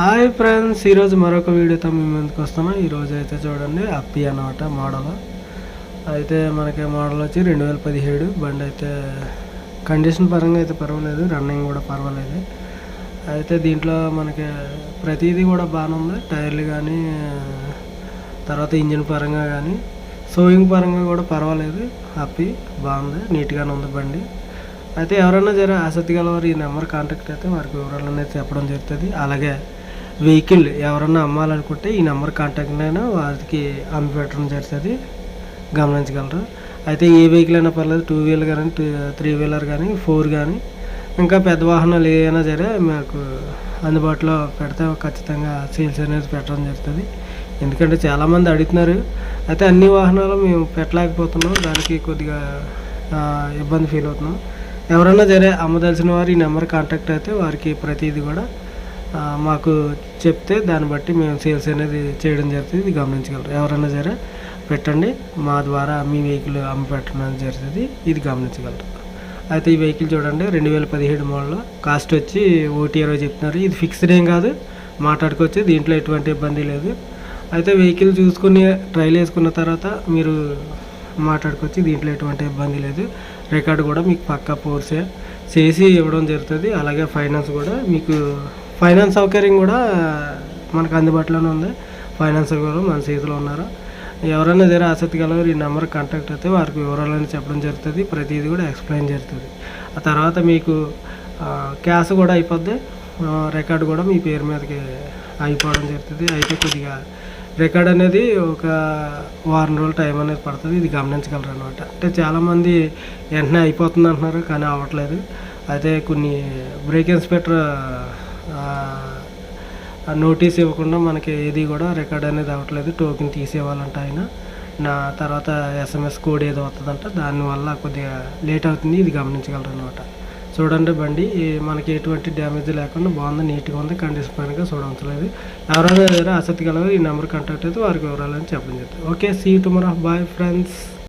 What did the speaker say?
Hi friends ఈరోజు మరొక వీడియోతో మేము ముందుకు వస్తున్నాం. ఈరోజు అయితే చూడండి అప్పి అనమాట మోడల్ అయితే మనకి మోడల్ వచ్చి రెండు వేల పదిహేడు. బండి అయితే కండిషన్ పరంగా అయితే పర్వాలేదు రన్నింగ్ కూడా పర్వాలేదు. అయితే దీంట్లో మనకి ప్రతిదీ కూడా బాగానే ఉంది. టైర్లు కానీ తర్వాత ఇంజిన్ పరంగా కానీ సోయింగ్ పరంగా కూడా పర్వాలేదు. హ్యాపీ బాగుంది నీట్గానే ఉంది బండి. అయితే ఎవరైనా జర ఆసక్తి గల వారు ఈ నెంబర్ కాంటాక్ట్ అయితే వారికి వివరాలు అనేది చెప్పడం జరుగుతుంది. అలాగే వెహికల్ ఎవరన్నా అమ్మాలనుకుంటే ఈ నెంబర్ కాంటాక్ట్ అయినా వారికి అమ్మి పెట్టడం జరుగుతుంది. గమనించగలరు. అయితే ఏ వెహికల్ అయినా పర్లేదు టూ వీలర్ కానీ టూ త్రీ వీలర్ కానీ ఫోర్ కానీ ఇంకా పెద్ద వాహనాలు ఏదైనా సరే మాకు అందుబాటులో పెడితే ఖచ్చితంగా సేల్స్ అనేది పెట్టడం జరుగుతుంది. ఎందుకంటే చాలామంది అడుగుతున్నారు అయితే అన్ని వాహనాలు మేము పెట్టలేకపోతున్నాం దానికి కొద్దిగా ఇబ్బంది ఫీల్ అవుతున్నాం. ఎవరైనా సరే అమ్మదలిసిన వారు ఈ నెంబర్ కాంటాక్ట్ అయితే వారికి ప్రతిదీ కూడా మాకు చెప్తే దాన్ని బట్టి మేము సేల్స్ అనేది చేయడం జరుగుతుంది. ఇది గమనించగలరు. ఎవరైనా సరే పెట్టండి. మా ద్వారా మీ వెహికల్ అమ్మి పెట్టడం జరుగుతుంది. ఇది గమనించగలరు. అయితే ఈ వెహికల్ చూడండి. రెండు వేల పదిహేడు మోడల్. కాస్ట్ వచ్చి ఓటీ ఇరవై చెప్తున్నారు. ఇది ఫిక్స్డ్ ఏం కాదు. మాట్లాడుకోవచ్చు. దీంట్లో ఎటువంటి ఇబ్బంది లేదు. అయితే వెహికల్ చూసుకుని ట్రైల్ వేసుకున్న తర్వాత మీరు మాట్లాడుకోవచ్చు. దీంట్లో ఎటువంటి ఇబ్బంది లేదు. రికార్డు కూడా మీకు పక్కా ఫోర్సే చేసి ఇవ్వడం జరుగుతుంది. అలాగే ఫైనాన్స్ కూడా మీకు ఫైనాన్స్ సౌకర్యం కూడా మనకు అందుబాటులోనే ఉంది. ఫైనాన్సర్ గారు మన చేతిలో ఉన్నారు. ఎవరైనా దగ్గర ఆసక్తి కలవారు ఈ నెంబర్ కాంటాక్ట్ అయితే వారికి వివరాలని చెప్పడం జరుగుతుంది. ప్రతిదీ కూడా ఎక్స్ప్లెయిన్ జరుగుతుంది. ఆ తర్వాత మీకు క్యాష్ కూడా అయిపోద్ది. రికార్డు కూడా మీ పేరు మీదకి అయిపోవడం జరుగుతుంది. అయితే కొద్దిగా రికార్డ్ అనేది ఒక వారం రోజులు టైం అనేది పడుతుంది. ఇది గమనించగలరు అనమాట అంటే చాలామంది వెంటనే అయిపోతుంది అంటున్నారు కానీ అవ్వట్లేదు. అయితే కొన్ని బ్రేక్ ఇన్స్పెక్టర్ నోటీస్ ఇవ్వకుండా మనకి ఏది కూడా రికార్డ్ అనేది అవ్వట్లేదు టోకెన్ తీసేవాలంట ఆయన. నా తర్వాత ఎస్ఎంఎస్ కోడ్ ఏదో వస్తుందంట దానివల్ల కొద్దిగా లేట్ అవుతుంది ఇది గమనించగలరు అనమాట చూడండి బండి మనకి ఎటువంటి డ్యామేజ్ లేకుండా బాగుంది నీట్గా ఉంది కండిషన్ పైనగా చూడవచ్చలేదు ఎవరైనా ఆసక్తి గలవారు ఈ నెంబర్ కాంటాక్ట్ అయితే వారికి వివరాలని చెప్పడం జరుగుతుంది. Okay see tomorrow bye friends